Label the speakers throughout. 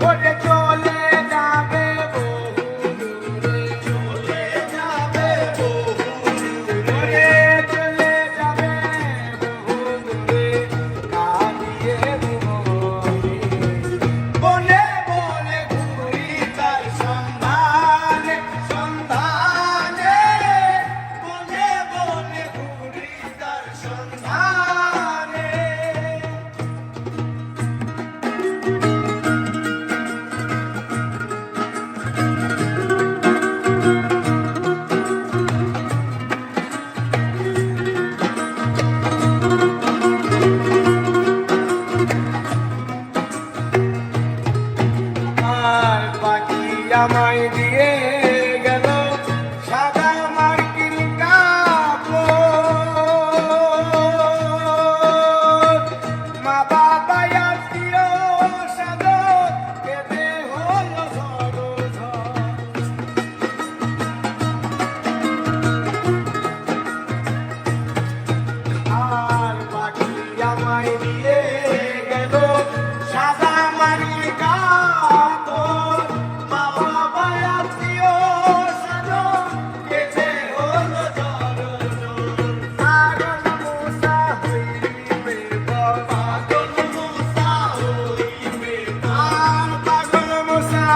Speaker 1: what? they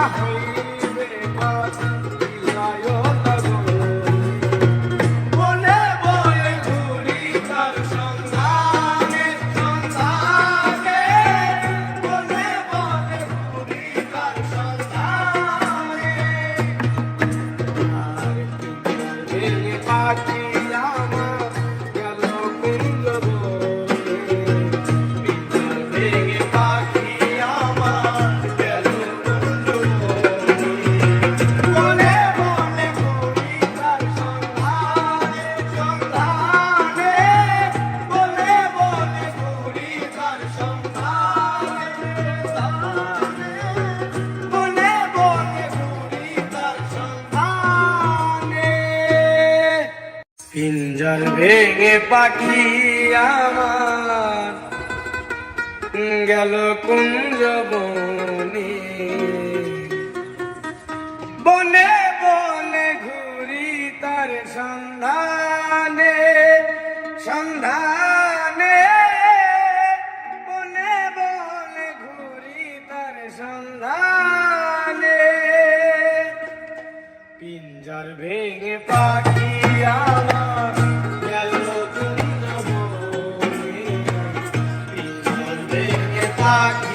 Speaker 1: Yeah. জল ভেঙে পাখি আমার গেল কুঞ্জবনে। বনে বনে ঘুরি তার সন্ধানে সন্ধানে। বনে বনে ঘুরি তার সন্ধানে। পিঞ্জর ভেঙে পাখি আমার not